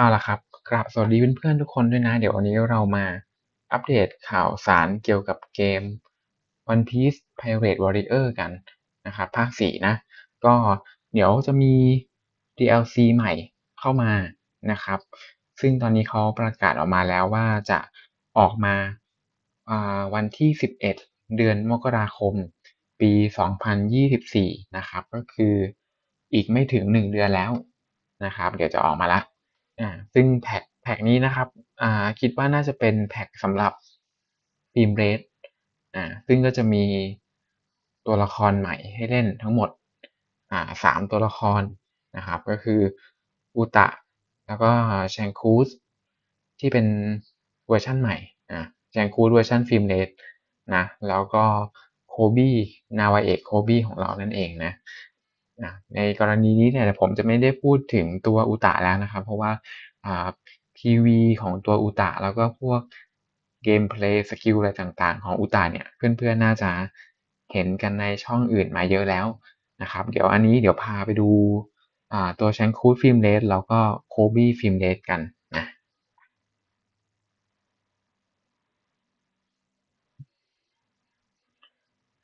เอาละครับกราบสวัสดีเพื่อนๆทุกคนด้วยนะ เดี๋ยววันนี้เรามาอัปเดตข่าวสารเกี่ยวกับเกม One Piece Pirate Warrior กันนะครับภาค 4 นะ ก็เดี๋ยวจะมี DLC ใหม่เข้ามานะครับ ซึ่งตอนนี้เขาประกาศออกมาแล้วว่าจะออกมาาวันที่ 11 เดือนมกราคม ปี 2024 นะครับ ก็คืออีกไม่ถึง 1 เดือนแล้วนะครับ เดี๋ยวจะออกมาแล้ว อ่าซึ่งแพ็กแพ็กนี้นะครับอ่าคิดว่าน่าจะเป็นแพ็กสำหรับทีมเรดอ่าซึ่งก็จะมีตัวละครใหม่ให้เล่นทั้งหมดอ่าสามตัวละครนะครับก็คืออุตะ แล้วก็แชงคูสที่เป็นเวอร์ชั่นใหม่อ่าแชงคูสเวอร์ชันฟิล์มเรดนะแล้วก็โคบี้นาวาเอกโคบี้ของเรานั่นเองนะ นะในกรณีนี้เนี่ยผมจะไม่ได้พูดถึงตัวอุตะแล้วนะครับ เพราะว่าอ่า PV ของตัวอุตะแล้วก็พวกเกมเพลย์สกิลอะไรต่างๆ ของอุตะเนี่ยเพื่อนๆ น่าจะเห็นกันในช่องอื่นมาเยอะแล้วนะครับ เดี๋ยวอันนี้เดี๋ยวพาไปดูตัวแชงคูดฟิล์มเลสแล้วก็โคบี้ฟิล์มเลสกันนะ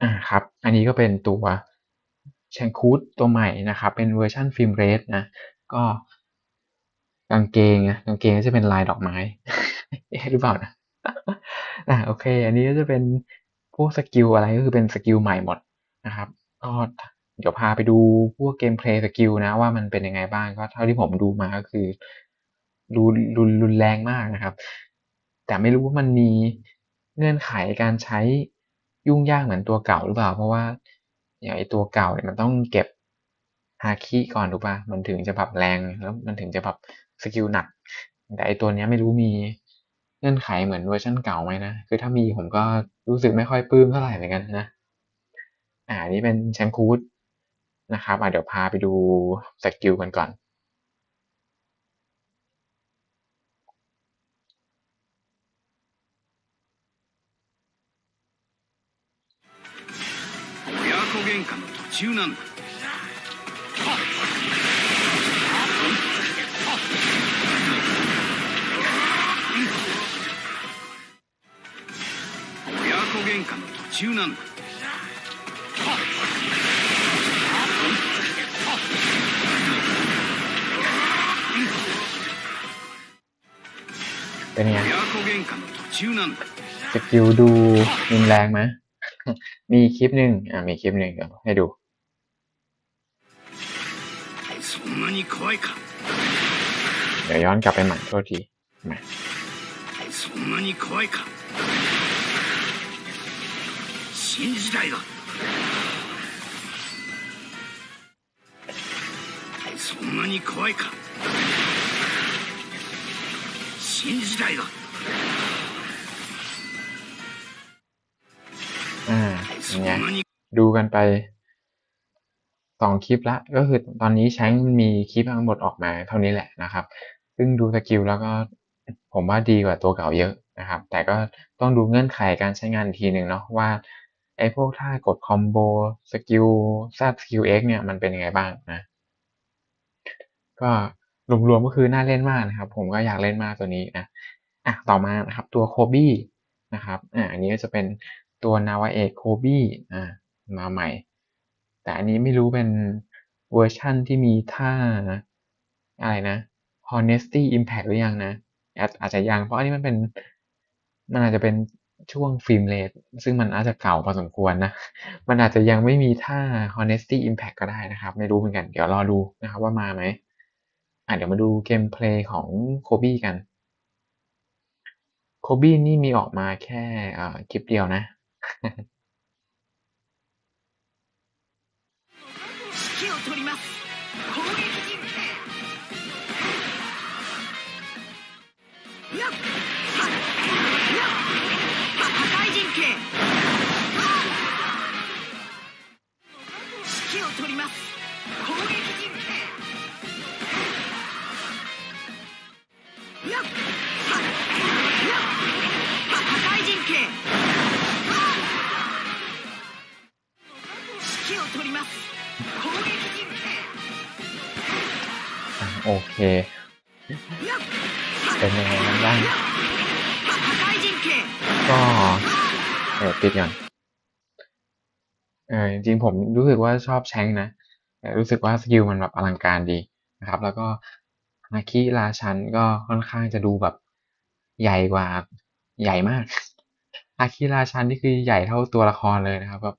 อ่าครับ อันนี้ก็เป็นตัว แชงคูดตัวใหม่นะครับ เป็นเวอร์ชันฟิล์มเรสนะ ก็กางเกงนะกางเกงก็จะเป็นลายดอกไม้เอ๊ะหรือเปล่านะอ่าโอเค อันนี้ก็จะเป็นพวกสกิลอะไรก็คือเป็นสกิลใหม่หมดนะครับก็เดี๋ยวพาไปดูพวกเกมเพลย์สกิลนะ ว่ามันเป็นยังไงบ้างก็เท่าที่ผมดูมาก็คือรุนรุนรุนแรงมากนะครับ แต่ไม่รู้ว่ามันมีเงื่อนไขการใช้ยุ่งยากเหมือนตัวเก่าหรือเปล่า เพราะว่า อย่างไอตัวเก่าเนี่ยมันต้องเก็บฮาคิก่อนถูกป่ะมันถึงจะผับแรงแล้วมันถึงจะผับสกิลหนัก แต่ไอตัวเนี้ยไม่รู้มีเงื่อนไขเหมือนเวอร์ชันเก่าไหมนะ คือถ้ามีผมก็รู้สึกไม่ค่อยปลื้มเท่าไหร่เหมือนกันนะ อ่า นี่เป็นแชมคูดนะครับอะเดี๋ยวพาไปดูสกิลกันก่อน 親子喧嘩の途中なんだ親子喧嘩の途中なんだ เป็นไง 親子喧嘩の途中なんだ สกิลดูรุนแรงไหม มีคลิปหนึ่งอ่ามีคลิปหนึ่งเดี๋ยวให้ดู そんなに怖いか เดี๋ยวย้อนกลับไปใหม่โทษทีมา そんなに怖いか新時代だそんなに怖いか อ่าไงดูกันไปสองคลิปละก็คือตอนนี้ใช้มีคลิปทั้งหมดออกมาเท่านี้แหละนะครับ ซึ่งดูสกิลแล้วก็ผมว่าดีกว่าตัวเก่าเยอะนะครับ แต่ก็ต้องดูเงื่อนไขการใช้งานทีหนึ่งเนาะว่าไอ้พวกท่ากดคอมโบสกิลซับสกิลเอ็กเนี่ยมันเป็นยังไงบ้างนะ ก็รวมๆก็คือน่าเล่นมากนะครับ ผมก็อยากเล่นมากตัวนี้นะอะต่อมานะครับตัวโคบี้นะครับอะอันนี้ก็จะเป็น ตัวนาวาเอกโคบี้อ่ามาใหม่ แต่อันนี้ไม่รู้เป็นเวอร์ชั่นที่มีท่าอะไรนะ Honesty Impact หรือยังนะ อาจจะยังเพราะอันนี้มันเป็นมันอาจจะเป็นช่วงฟิล์มเรทซึ่งมันอาจจะเก่าพอสมควรนะ มันอาจจะยังไม่มีท่า Honesty Impact ก็ได้นะครับ ไม่รู้เหมือนกัน เดี๋ยวรอดูนะครับว่ามาไหมอะเดี๋ยวมาดูเกมเพลย์ของโคบี้กันโคบี้นี่มีออกมาแค่คลิปเดียวนะ 指揮を取ります。攻撃陣形。やっ โอเค เป็นยังไงบ้างก็เดี๋ปิดก่อนเออจริงผมรู้สึกว่าชอบแชงนะรู้สึกว่าสกิลมันแบบอลังการดีนะครับ แล้วก็นาคิราชันก็ค่อนข้างจะดูแบบใหญ่กว่าใหญ่มากอาคิราชันนี่คือใหญ่เท่าตัวละครเลยนะครับแบบ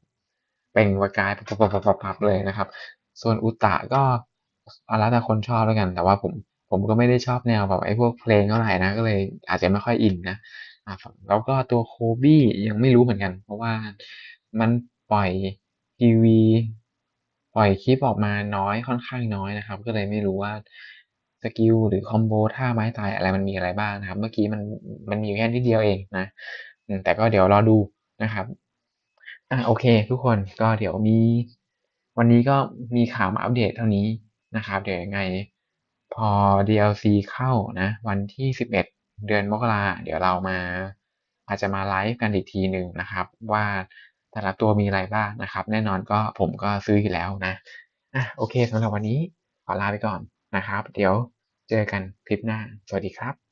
เป็นวากายปับๆๆเลยนะครับ ส่วนอุตะก็ แล้วแต่คนชอบแล้วกัน แต่ว่าผมผมก็ไม่ได้ชอบแนวแบบไอ้พวกเพลงเท่าไหร่นะก็เลยอาจจะไม่ค่อยอินนะอ่าแล้วก็ตัวโคบี้ยังไม่รู้เหมือนกัน เพราะว่ามันปล่อยทีวีปล่อยคลิปออกมาน้อยค่อนข้างน้อยนะครับ ก็เลยไม่รู้ว่าสกิลหรือคอมโบท่าไม้ตายอะไรมันมีอะไรบ้างนะครับ เมื่อกี้มันมันมีแค่นิดเดียวเองนะแต่ก็เดี๋ยวรอดูนะครับอะโอเค ทุกคนก็เดี๋ยวมี วันนี้ก็มีข่าวมาอัปเดตเท่านี้ นะครับเดี๋ยวยังไงพอ DLC เข้านะวันที่สิบเอ็ดเดือนมกราเดี๋ยวเรามาอาจจะมาไลฟ์กันอีกทีหนึ่งนะครับ ว่าแต่ละตัวมีอะไรบ้างนะครับ แน่นอนก็ผมก็ซื้ออยู่แล้วนะอะโอเคสำหรับวันนี้ขอลาไปก่อนนะครับ เดี๋ยวเจอกันคลิปหน้า สวัสดีครับ